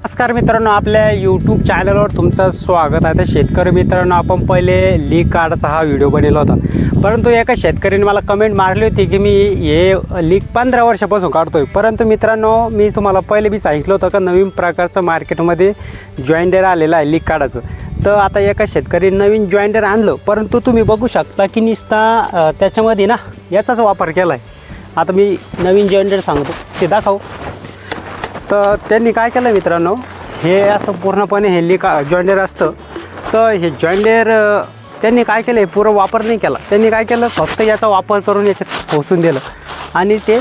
नमस्कार मित्रांनो आपल्या यूट्यूब चॅनलवर तुमचं स्वागत आहे. तर शेतकरी मित्रांनो आपण पहिले लीक कार्डचा हा व्हिडिओ बनवला होता. परंतु एका शेतकरीने मला कमेंट मारली होती की मी हे लीक पंधरा वर्षापासून काढतोय. परंतु मित्रांनो मी तुम्हाला पहिले बी सांगितलं होतं का नवीन प्रकारचं मार्केटमध्ये जॉईंडर आलेलं आहे लीक कार्डाचं तर आता एका शेतकरी नवीन जॉईंडर आणलं. परंतु तुम्ही बघू शकता की निस्ता त्याच्यामध्ये ना याचाच वापर केला आहे आता मी नवीन जॉईंडर सांगतो. ते दाखव. तर त्यांनी काय केलं मित्रांनो? हे असं पूर्णपणे हे लिका जॉइंडेर असतं. तर हे जॉइंडेर त्यांनी काय केलं? हे पुरं वापर नाही केला. त्यांनी काय केलं? फक्त याचा वापर करून याच्यात पोसून दिलं. आणि ते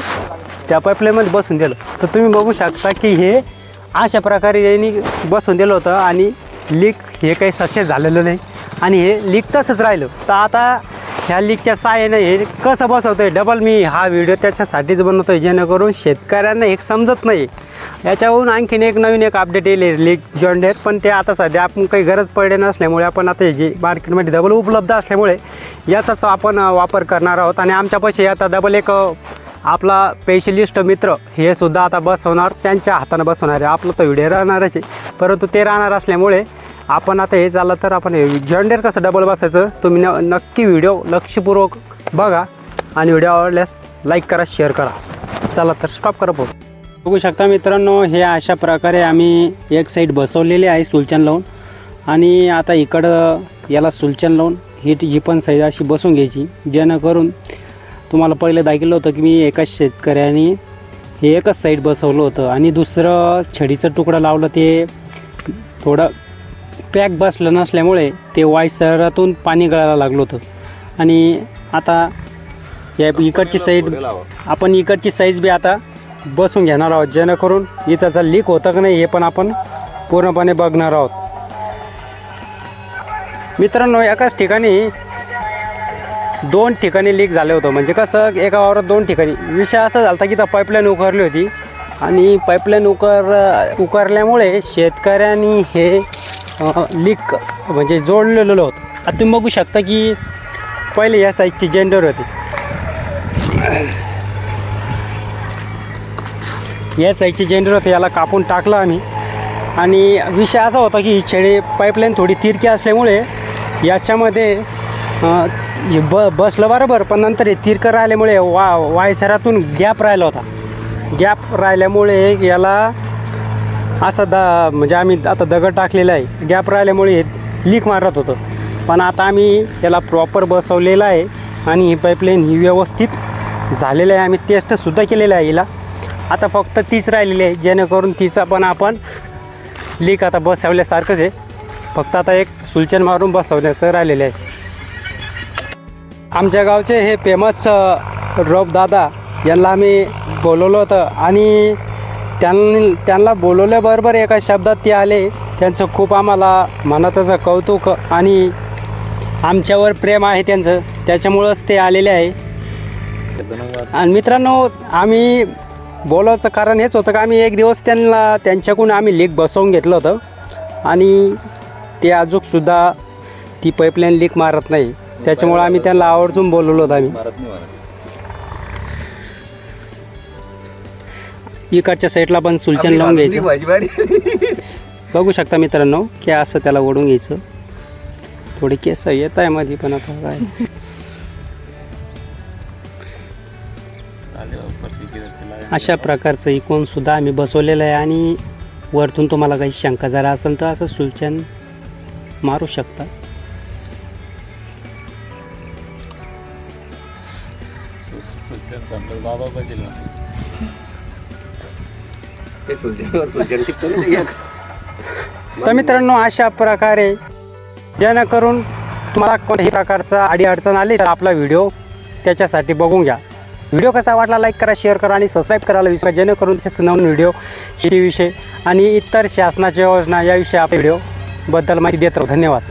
त्या पाईपलाईनमध्ये बसून दिलं. तर तुम्ही बघू शकता की हे अशा प्रकारे यांनी बसून दिलं होतं आणि लीक हे काही सक्सेस झालेलं नाही. आणि हे लीक तसंच राहिलं. तर आता ह्या लीकच्या साहाय्याने हे कसं बसवतं आहे डबल मी हा व्हिडिओ त्याच्यासाठीच बनवतो आहे जेणेकरून शेतकऱ्यांना एक समजत नाही. याच्याहून आणखीन एक नवीन एक अपडेट येईल लीग जॉन्डेर पण ते आता सध्या आपण काही गरज पडले नसल्यामुळे आपण आता हे जे मार्केटमध्ये डबल उपलब्ध असल्यामुळे याचाच आपण वापर करणार आहोत. आणि आमच्यापाशी आता डबल एक आपला स्पेशलिस्ट मित्र हे सुद्धा आता बसवणार. त्यांच्या हातानं बसवणार आहे. आपलं तर व्हिडिओ राहणारच आहे. परंतु ते राहणार असल्यामुळे आपण आता हे झालं तर आपण हे जॉन्डेर कसं डबल बसायचं तुम्ही न नक्की व्हिडिओ लक्षपूर्वक बघा. आणि व्हिडिओ आवडल्यास लाईक करा शेअर करा. चला तर स्टॉप करा फोन बघू शकता मित्रांनो हे अशा प्रकारे आम्ही एक साईड बसवलेली आहे सुलचन लावून. आणि आता इकडं याला सुलचन लावून ही ही पण साईज अशी बसून घ्यायची जेणेकरून तुम्हाला पहिलं दाखिलं होतं की मी एकाच शेतकऱ्याने हे एकच साईड बसवलं होतं. आणि दुसरं छडीचं तुकडं लावलं ते थोडं पॅक बसलं नसल्यामुळे ते वायसरातून पाणी गळायला लागलं होतं. आणि आता या इकडची साईड आपण इकडची साईज बी आता बसून घेणार आहोत. जेणेकरून इथं लीक होतं का नाही हे पण आपण पूर्णपणे बघणार आहोत. मित्रांनो एकाच ठिकाणी दोन ठिकाणी लीक झालं होतं. म्हणजे कसं एका वावरात दोन ठिकाणी. विषय असा झाला होता की तर पाईपलाईन उकरली होती. आणि पाईपलाईन उकर उकारल्यामुळे शेतकऱ्यांनी हे लीक म्हणजे जोडलेलं होतं. आता तुम्ही बघू शकता की पहिले या साईजची जेंडर होती. या साईजची जेंडर होते याला कापून टाकलं आम्ही. आणि विषय असा होता की ही छेडे पाईपलाईन थोडी तिरकी असल्यामुळे याच्यामध्ये ब बसलं बरोबर पण नंतर हे तिरकं राहिल्यामुळे वा वायसरातून गॅप राहिला होता. गॅप राहिल्यामुळे याला असं द म्हणजे आम्ही आता दगड टाकलेला आहे. गॅप राहिल्यामुळे हे लीक मारत होतं. पण आता आम्ही याला प्रॉपर बसवलेलं आहे आणि ही पाईपलाईन ही व्यवस्थित झालेलं आहे. आम्ही टेस्टसुद्धा केलेलं आहे हिला. आता फक्त तीच राहिलेली आहे जेणेकरून तिचा पण आपण लीक आता बसवल्यासारखंच आहे. फक्त आता एक सुलचन मारून बसवण्याचं राहिलेलं आहे. आमच्या गावचे हे फेमस रोप दादा यांना आम्ही बोलवलं होतं आणि त्यां त्यांना बोलवल्याबरोबर एका शब्दात ते आले. त्यांचं खूप आम्हाला मनातचं कौतुक आणि आमच्यावर प्रेम आहे त्यांचं. त्याच्यामुळंच ते आलेले आहे. आणि मित्रांनो आम्ही बोलायचं कारण हेच होतं का आम्ही एक दिवस त्यांना त्यांच्याकडून आम्ही लीक बसवून घेतलं होतं. आणि ते अजूकसुद्धा ती पाईपलाईन लीक मारत नाही. त्याच्यामुळं आम्ही त्यांना आवर्जून बोलवलं होतं आम्ही. इकडच्या साईडला पण सुलचन लावून घ्यायचं. बघू शकता मित्रांनो की असं त्याला ओढून घ्यायचं. थोडी केस येत आहे मध्ये पण आता काय? अशा प्रकारचं इकून सुद्धा आम्ही बसवलेलं आहे आणि वरतून तुम्हाला काही शंका जरा असेल तर असं सुलचन मारू शकता. बाबा ते. तर मित्रांनो अशा प्रकारे जेणेकरून तुम्हाला कोणत्याही प्रकारचा अडीअडचण आली तर आपला व्हिडिओ त्याच्यासाठी बघून घ्या. व्हिडिओ कसा वाटला लाईक करा शेअर करा आणि सबस्क्राईब करायला विसरा जेणेकरून तसेच नवीन व्हिडिओ शेतीविषयी आणि इतर शासनाच्या योजना याविषयी आपल्या व्हिडिओबद्दल माहिती देत राहू. धन्यवाद.